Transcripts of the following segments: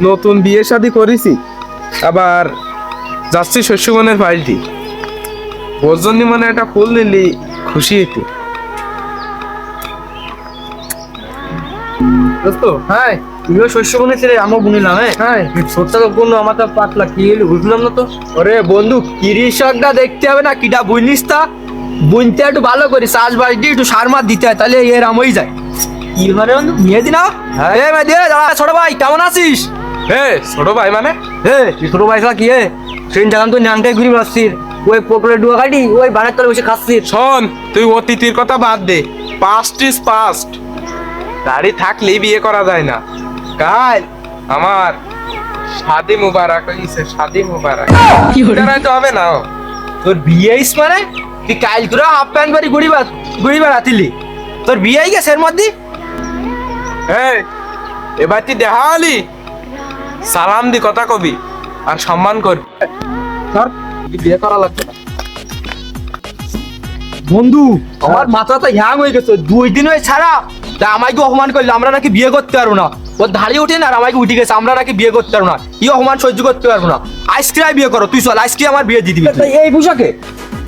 নতুন বিয়ে শাদি করেছি আবার যাচ্ছি শস্যবনের পাল্টি। ওর জন্য মানে একটা ফুল নিলি খুশি হইতে। দোস্ত হ্যাঁ। তুইও শস্য আমিও বুনিলাম হ্যাঁ? হ্যাঁ। সত্যি তো কোনো আমার তো পাতলা কি বুঝলাম না তো। ওরে বন্ধু কৃষকটা দেখতে হবে না কিটা বুঝলিস তা। বুনতে একটু ভালো করি চাষবাস দিয়ে একটু সার মার দিতে হয় তাহলে এর আমই যায়। কি মানে বন্ধু? নিয়ে দি না। এ দে দাঁড়া ছোট ভাই কেমন আছিস? হে ছোট ভাই মানে? হে তুই ছোট ভাইসা কি হে ট্রেন জানাম তো ন্যাংটাই ঘুরি বেড়াচ্ছিস। ওই পটলের ডুয়া কাটি ওই বানের তলে বসে খাচ্ছিস। শোন তুই অতীতের কথা বাদ দে। পাস্ট ইজ পাস্ট দাড়ি থাকলেই বিয়ে করা যায় না। কাল আমার শাদি মুবারক হইছে শাদি মুবারক। দাঁড়াই তো হবে না তোর বিয়ে ইস মানে? তুই কাল করে হাফ প্যান্ট পরি ঘুরি বা ঘুরি বেড়াতিলি। তোর বিয়ে গেছে এর মধ্যে? এই এবার তুই দেখা হলি সালাম দি কথা কবি আর সম্মান করবি ধর, তুই বিয়ে করা লাগবে না। বন্ধু আমার মাথাটা হ্যাং হয়ে গেছে। দুই দিন হয়ে ছাড়া তা আমাকে অপমান করলে আমরা নাকি বিয়ে করতে পারব না। ধাড়ি উঠে না আর আমাকে উঠে গেছে আমরা নাকি বিয়ে করতে পারব না। এই অপমান সহ্য করতে পারব না। আইসক্রিম বিয়ে করো তুই চল আইসক্রিম আমার বিয়ে দিয়ে দিবি। এই পোশাকে?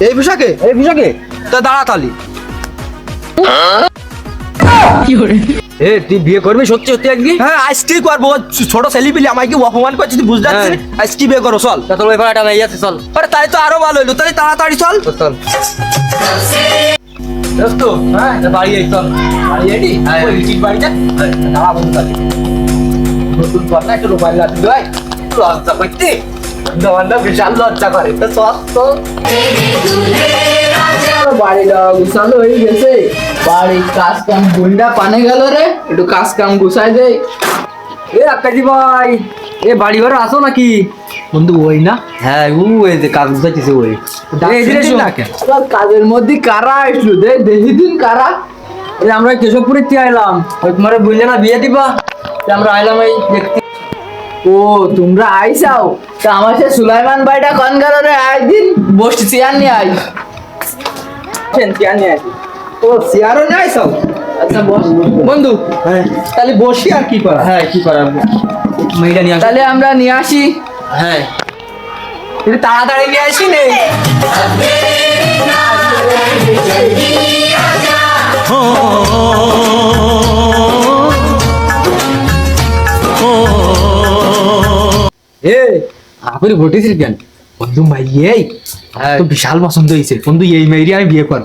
এই পোশাকে? এই পোশাকে? তা দাঁড়া তালি এ তুই বিয়ে করবি? সত্যি সত্যি একদিন? হ্যাঁ আইসক্রিম করব। ছোট ছেলে পেলে আমাকে অপমান করছে তুই বুঝতে পারছিস? হ্যাঁ। আইসক্রিম বিয়ে করো চল। তোর ওই ভাড়াটা নাই আছে চল। আরে তাই তো আরও ভালো হইল। তাহলে তাড়াতাড়ি চল। চল দোস্ত হ্যাঁ বাড়ি আই চল। বাড়ি হ্যাঁ। ওই ইটির বাড়িতে দাঁড়া বন্ধু তালি নতুন পর একটু মোবাইল লাগবে ভাই লজ্জা করতে। বন্ধু বিশাল লজ্জা করে। তো চল তো গুছালো হয়ে গেছে। বাড়ির কাজ কাম গুন্ডা পানে গেল রে একটু কাজ কাম গুছাই দে। এ আকাশি ভাই এ বাড়ি ঘরে আসো নাকি? বন্ধু ওই না? হ্যাঁ উ এই যে কাজ বুঝাইতেছে ওই। এই এদিকে এসো। আবার কাজের মধ্যে কারা আসলো দে দেখি দিন কারা। এই আমরা কেশবপুরে আইলাম ওই তোমার বুঝলে না বিয়ে দিবা? আমরা আইলাম এই দেখতে। ও তোমরা আইসাও তা আমার সে সুলাইমান ভাইটা কন গেল রে? আজ দিন বসছি চেয়ার নিয়ে আই চেয়ার নিয়ে আই ও সিয়ারও নাই সব আচ্ছা বস বন্ধু হ্যাঁ তাহলে বসি আর কি করা হ্যাঁ কি করার মেয়েটা নিয়ে তাহলে আমরা নিয়ে আসি হ্যাঁ একটু তাড়াতাড়ি নিয়ে আসি নে এ আপনি ঘটিস কেন বন্ধু মাই এই হ্যাঁ তো বিশাল পছন্দ হয়েছে বন্ধু এই মেয়েরই আমি বিয়ে করব।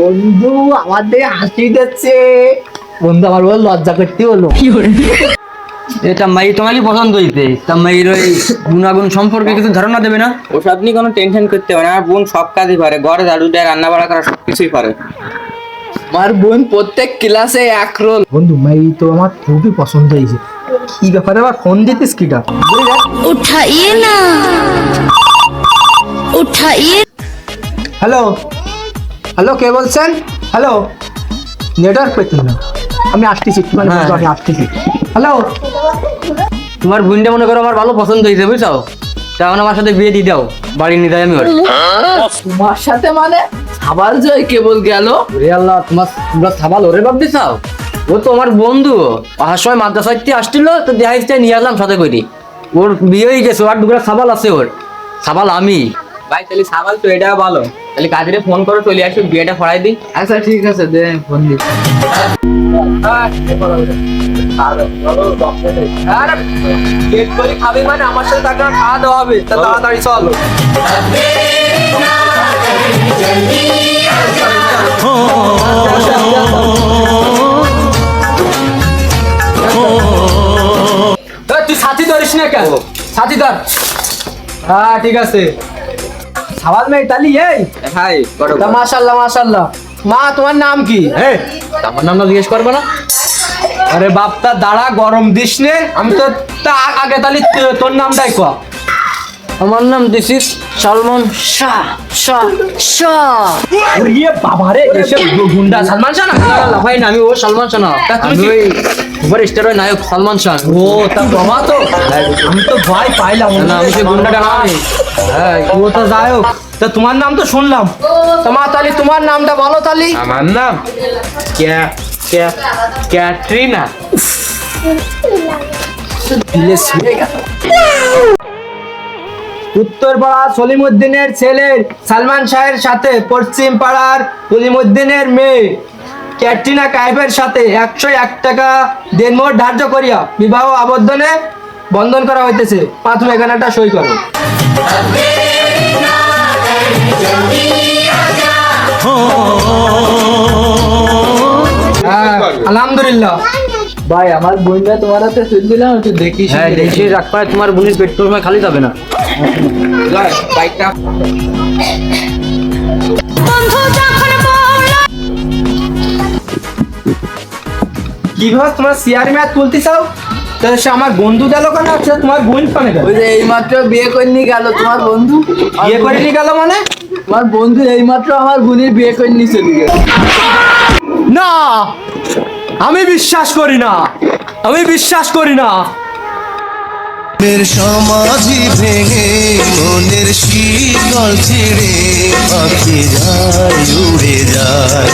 বন্ধু আমাদের হাসি দিচ্ছে। বন্ধু আমার বল লজ্জা করতে হলো। এটা মাই তোমাকে পছন্দ হইতে তা মাইর ওই গুণাগুণ সম্পর্কে কিছু ধারণা দেবে না? ওসব নিয়ে কোনো টেনশন করতে হবে না। আমার বোন সব কাজই পারে। ঘরে ঝাড়ু দেয় রান্না বাড়া করা সব কিছুই পারে। আমার বোন প্রত্যেক ক্লাসে এক রোল বন্ধু মাই তো আমার খুবই পছন্দ হয়েছে কি ব্যাপারে বা ফোন দিতিস কিটা উঠাইয়ে না। উঠাইয়ে। হ্যালো। হ্যালো কে বলছেন? হ্যালো। নেটওয়ার্ক পেতেন না। আমি আসতেছি একটু মানে হ্যাঁ। আমি আসতেছি। হ্যালো। তোমার বোনটা মনে করো আমার ভালো পছন্দ হয়েছে বুঝছ? তখন আমার সাথে বিয়ে দিয়ে দাও। বাড়ি নিয়ে আমি ওর তোমার সাথে মানে আবার জয় কেবল গেল। রে আল্লাহ তোমার তোমরা সাবাল ওরে ভাবতে চাও ও তো আমার বন্ধু আসার সময় মাদ্রাসায় আসছিল তো দেখাইতে নিয়ে আসলাম সাথে করি ওর বিয়ে হয়ে গেছে আর দুগুলা সাবাল আছে ওর সাবাল আমি ভাই তাহলে সাবাল তো এটা ভালো তাহলে কাজে ফোন করো চলে আসো বিয়েটা ফড়াই দিই আচ্ছা ঠিক আছে দে ফোন দি পেট মানে আমার সাথে খাওয়া দাওয়া হবে তা তাড়াতাড়ি চল তুই সাথী ধরিস না কেন? সাথী ধর। হ্যাঁ ঠিক আছে। সাবাল মেয়ে তালি এই। হাই মাশাল্লাহ মাশাল্লাহ। মা তোমার নাম কি? এই আমার নামটা জিজ্ঞেস করবে না। আরে বাপটা দাঁড়া গরম দিস নে। আমি তো তা আগে তাহলে তো- তোর নামটাই কয়া আমার নাম দিস ইজ সালমান শাহ শাহ শাহ ওরে বাবা রে এসে গুন্ডা সালমান শাহ না? ভাই না আমি ও সালমান শাহ না। তা তুমি আমি ওই নায়ক সালমান শাহ? ও তা বাবা তো আমি তো ভয় পাইলাম। না, না, আমি সে গুন্ডাটা নয়। হ্যাঁ ও তো যাই হোক। তা তোমার নাম তো শুনলাম। তোমার তাহলে তোমার নামটা বলো তালি। আমার নাম কে ক্যাটরিনা। উত্তর পাড়া সলিমুদ্দিনের ছেলে সালমান শাহের সাথে পশ্চিম পাড়ার সলিমুদ্দিনের মেয়ে ক্যাটরিনা কাইফের সাথে একশো এক টাকা দেনমোট ধার্য করিয়া বিবাহ আবদ্ধনে বন্ধন করা হইতেছে। তুমি এখানে একটা সই করো। হ্যাঁ, আলহামদুলিল্লাহ। ভাই আমার বোনটা তোমার হাতে চল দিলাম একটু দেখিস হ্যাঁ দেখি রাখবা তোমার বোনের পেট সময় খালি যাবে না। বাইকটা বন্ধু যখন বলল কীভাবে তোমার সিয়ার ম্যাচ তুলতে চাও তাহলে সে আমার বন্ধু গেল কেন? সে তোমার বোন পানে গেল? ওই যে এইমাত্র বিয়ে করে নিয়ে গেল তোমার বন্ধু। বিয়ে করে নিয়ে গেল মানে? তোমার বন্ধু এইমাত্র আমার বোনের বিয়ে করে নিয়ে চলে গেল। না! আমি বিশ্বাস করি না। আমি বিশ্বাস করি না। প্রেমের সমাজি ভেঙে মনের শীতল ছেড়ে পাখি যায় উড়ে যায়।